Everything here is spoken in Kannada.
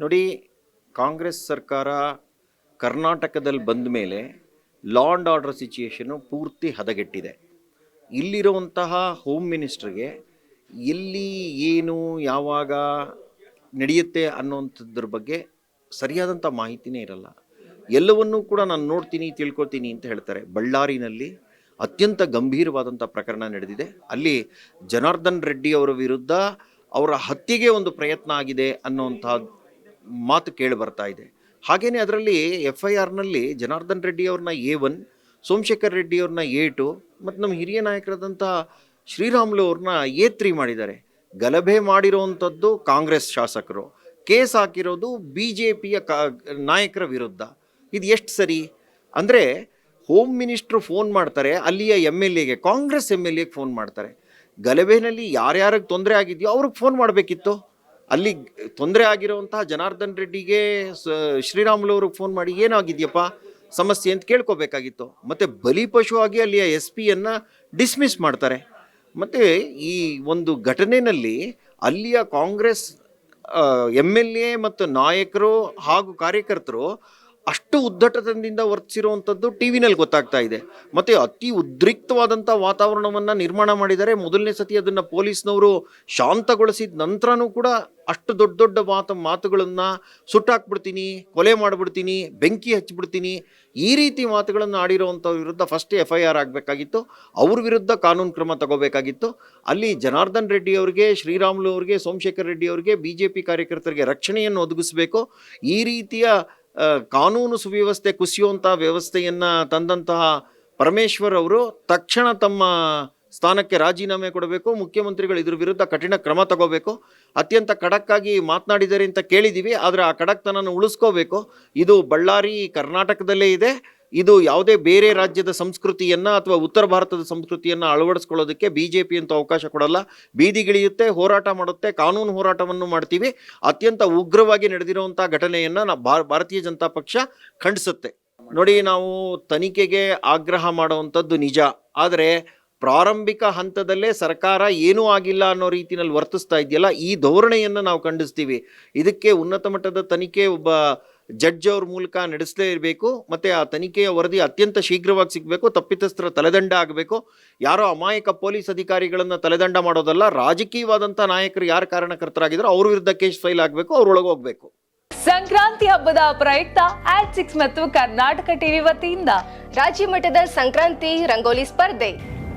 ನೋಡಿ, ಕಾಂಗ್ರೆಸ್ ಸರ್ಕಾರ ಕರ್ನಾಟಕದಲ್ಲಿ ಬಂದ ಮೇಲೆ ಲಾ ಆ್ಯಂಡ್ ಆರ್ಡರ್ ಸಿಚುಯೇಷನು ಪೂರ್ತಿ ಹದಗೆಟ್ಟಿದೆ. ಇಲ್ಲಿರುವಂತಹ ಹೋಮ್ ಮಿನಿಸ್ಟ್ರಿಗೆ ಎಲ್ಲಿ ಏನು ಯಾವಾಗ ನಡೆಯುತ್ತೆ ಅನ್ನೋಂಥದ್ರ ಬಗ್ಗೆ ಸರಿಯಾದಂಥ ಮಾಹಿತಿನೇ ಇರಲ್ಲ. ಎಲ್ಲವನ್ನೂ ಕೂಡ ನಾನು ನೋಡ್ತೀನಿ ತಿಳ್ಕೊತೀನಿ ಅಂತ ಹೇಳ್ತಾರೆ. ಬಳ್ಳಾರಿನಲ್ಲಿ ಅತ್ಯಂತ ಗಂಭೀರವಾದಂಥ ಪ್ರಕರಣ ನಡೆದಿದೆ. ಅಲ್ಲಿ ಜನಾರ್ದನ್ ರೆಡ್ಡಿ ಅವರ ವಿರುದ್ಧ ಅವರ ಹತ್ಯೆಗೆ ಒಂದು ಪ್ರಯತ್ನ ಆಗಿದೆ ಅನ್ನುವಂಥ ಮಾತು ಕೇಳಿ ಬರ್ತಾ ಇದೆ. ಹಾಗೇನೆ ಅದರಲ್ಲಿ ಎಫ್ ಐ ಆರ್ನಲ್ಲಿ ಜನಾರ್ದನ್ ರೆಡ್ಡಿ ಅವ್ರನ್ನ ಎ ಒನ್, ಸೋಮಶೇಖರ್ ರೆಡ್ಡಿ ಅವ್ರನ್ನ ಎ ಟು, ಮತ್ತು ನಮ್ಮ ಹಿರಿಯ ನಾಯಕರಾದಂಥ ಶ್ರೀರಾಮುಲು ಅವ್ರನ್ನ ಎ ತ್ರೀ ಮಾಡಿದ್ದಾರೆ. ಗಲಭೆ ಮಾಡಿರೋವಂಥದ್ದು ಕಾಂಗ್ರೆಸ್ ಶಾಸಕರು. ಕೇಸ್ ಹಾಕಿರೋದು ಬಿ ಜೆ ಪಿಯ ಕಾ, ನಾಯಕರ ವಿರುದ್ಧ. ಇದು ಎಷ್ಟು ಸರಿ? ಅಂದರೆ ಹೋಮ್ ಮಿನಿಸ್ಟ್ರು ಫೋನ್ ಮಾಡ್ತಾರೆ, ಅಲ್ಲಿಯ ಎಂ ಎಲ್ ಎಗೆ, ಕಾಂಗ್ರೆಸ್ ಎಂ ಎಲ್ ಎಗೆ ಫೋನ್ ಮಾಡ್ತಾರೆ. ಗಲಭೆನಲ್ಲಿ ಯಾರ್ಯಾರಿಗೆ ತೊಂದರೆ ಆಗಿದೆಯೋ ಅವ್ರಿಗೆ ಫೋನ್ ಮಾಡಬೇಕಿತ್ತು. ಅಲ್ಲಿ ತೊಂದರೆ ಆಗಿರುವಂತಹ ಜನಾರ್ದನ್ ರೆಡ್ಡಿಗೆ ಶ್ರೀರಾಮುಲು ಅವ್ರಿಗೆ ಫೋನ್ ಮಾಡಿ, ಏನಾಗಿದೆಯಪ್ಪ? ಸಮಸ್ಯೆ ಅಂತ ಕೇಳ್ಕೊಬೇಕಾಗಿತ್ತು. ಮತ್ತು ಬಲಿಪಶು ಆಗಿ ಅಲ್ಲಿಯ ಎಸ್ ಪಿಯನ್ನು ಡಿಸ್ಮಿಸ್ ಮಾಡ್ತಾರೆ. ಮತ್ತು ಈ ಒಂದು ಘಟನೆಯಲ್ಲಿ ಅಲ್ಲಿಯ ಕಾಂಗ್ರೆಸ್ ಎಂ ಎಲ್ ಎ ಮತ್ತು ನಾಯಕರು ಹಾಗೂ ಕಾರ್ಯಕರ್ತರು ಅಷ್ಟು ಉದ್ದಟತನದಿಂದ ವರ್ತಿಸಿರುವಂಥದ್ದು ಟಿ ವಿನಲ್ಲಿ ಗೊತ್ತಾಗ್ತಾ ಇದೆ. ಮತ್ತು ಅತಿ ಉದ್ರಿಕ್ತವಾದಂಥ ವಾತಾವರಣವನ್ನು ನಿರ್ಮಾಣ ಮಾಡಿದ್ದಾರೆ ಮೊದಲನೇ ಸತಿ ಅದನ್ನು ಪೊಲೀಸ್ನವರು ಶಾಂತಗೊಳಿಸಿದ ನಂತರನೂ ಕೂಡ ಅಷ್ಟು ದೊಡ್ಡ ದೊಡ್ಡ ಮಾತು ಮಾತುಗಳನ್ನು ಸುಟ್ಟಾಕ್ಬಿಡ್ತೀನಿ, ಕೊಲೆ ಮಾಡಿಬಿಡ್ತೀನಿ, ಬೆಂಕಿ ಹಚ್ಚಿಬಿಡ್ತೀನಿ, ಈ ರೀತಿ ಮಾತುಗಳನ್ನು ಆಡಿರೋವಂಥವ್ರ ವಿರುದ್ಧ ಫಸ್ಟ್ ಎಫ್ ಐ ಆರ್ ಆಗಬೇಕಾಗಿತ್ತು. ಅವ್ರ ವಿರುದ್ಧ ಕಾನೂನು ಕ್ರಮ ತಗೋಬೇಕಾಗಿತ್ತು. ಅಲ್ಲಿ ಜನಾರ್ದನ್ ರೆಡ್ಡಿ ಅವರಿಗೆ, ಶ್ರೀರಾಮುಲು ಅವರಿಗೆ, ಸೋಮಶೇಖರ್ ರೆಡ್ಡಿ ಅವರಿಗೆ ಬಿ ಜೆ ಪಿ ಕಾರ್ಯಕರ್ತರಿಗೆ ರಕ್ಷಣೆಯನ್ನು ಒದಗಿಸಬೇಕು. ಈ ರೀತಿಯ ಕಾನೂನು ಸುವ್ಯವಸ್ಥೆ ಕುಸಿಯುವಂಥ ವ್ಯವಸ್ಥೆಯನ್ನು ತಂದಂತಹ ಪರಮೇಶ್ವರ್ ಅವರು ತಕ್ಷಣ ತಮ್ಮ ಸ್ಥಾನಕ್ಕೆ ರಾಜೀನಾಮೆ ಕೊಡಬೇಕು, ಮುಖ್ಯಮಂತ್ರಿಗಳು ಇದ್ರ ವಿರುದ್ಧ ಕಠಿಣ ಕ್ರಮ ತಗೋಬೇಕು. ಅತ್ಯಂತ ಖಡಕ್ಕಾಗಿ ಮಾತನಾಡಿದ್ದಾರೆ ಅಂತ ಕೇಳಿದ್ದೀವಿ ಆದರೆ ಆ ಖಡಕ್ತನನ್ನು ಉಳಿಸ್ಕೋಬೇಕು. ಇದು ಬಳ್ಳಾರಿ, ಕರ್ನಾಟಕದಲ್ಲೇ ಇದೆ. ಇದು ಯಾವುದೇ ಬೇರೆ ರಾಜ್ಯದ ಸಂಸ್ಕೃತಿಯನ್ನು ಅಥವಾ ಉತ್ತರ ಭಾರತದ ಸಂಸ್ಕೃತಿಯನ್ನು ಅಳವಡಿಸ್ಕೊಳ್ಳೋದಕ್ಕೆ ಬಿ ಜೆ ಪಿ ಅಂತ ಅವಕಾಶ ಕೊಡಲ್ಲ. ಬೀದಿಗಿಳಿಯುತ್ತೆ ಹೋರಾಟ ಮಾಡುತ್ತೆ, ಕಾನೂನು ಹೋರಾಟವನ್ನು ಮಾಡ್ತೀವಿ. ಅತ್ಯಂತ ಉಗ್ರವಾಗಿ ನಡೆದಿರುವಂಥ ಘಟನೆಯನ್ನು ನಾ ಭಾರತೀಯ ಜನತಾ ಪಕ್ಷ ಖಂಡಿಸುತ್ತೆ. ನೋಡಿ, ನಾವು ತನಿಖೆಗೆ ಆಗ್ರಹ ಮಾಡುವಂಥದ್ದು ನಿಜ. ಆದರೆ ಪ್ರಾರಂಭಿಕ ಹಂತದಲ್ಲೇ ಸರ್ಕಾರ ಏನೂ ಆಗಿಲ್ಲ ಅನ್ನೋ ರೀತಿಯಲ್ಲಿ ವರ್ತಿಸ್ತಾ ಇದೆಯಲ್ಲ, ಈ ಧೋರಣೆಯನ್ನು ನಾವು ಖಂಡಿಸ್ತೀವಿ. ಇದಕ್ಕೆ ಉನ್ನತ ಮಟ್ಟದ ತನಿಖೆ ಒಬ್ಬ ಜಡ್ಜ್ ಅವ್ರ ಮೂಲಕ ನಡೆಸಲೇ ಇರಬೇಕು, ಮತ್ತು ಆ ತನಿಖೆಯ ವರದಿ ಅತ್ಯಂತ ಶೀಘ್ರವಾಗಿ ಸಿಗಬೇಕು, ತಪ್ಪಿತಸ್ಥರ ತಲೆದಂಡ ಆಗಬೇಕು. ಯಾರೋ ಅಮಾಯಕ ಪೊಲೀಸ್ ಅಧಿಕಾರಿಗಳನ್ನು ತಲೆದಂಡ ಮಾಡೋದಲ್ಲ ರಾಜಕೀಯವಾದಂಥ ನಾಯಕರು ಯಾರು ಕಾರಣಕರ್ತರಾಗಿದ್ರು ಅವ್ರ ವಿರುದ್ಧ ಕೇಸ್ ಫೈಲ್ ಆಗಬೇಕು ಅವ್ರೊಳಗೆ ಹೋಗಬೇಕು. ಸಂಕ್ರಾಂತಿ ಹಬ್ಬದ ಪ್ರಯುಕ್ತ ಆಟ್ ಸಿಕ್ಸ್ ಮತ್ತು ಕರ್ನಾಟಕ ಟಿವಿ ವತಿಯಿಂದ ರಾಜ್ಯ ಮಟ್ಟದ ಸಂಕ್ರಾಂತಿ ರಂಗೋಲಿ ಸ್ಪರ್ಧೆ.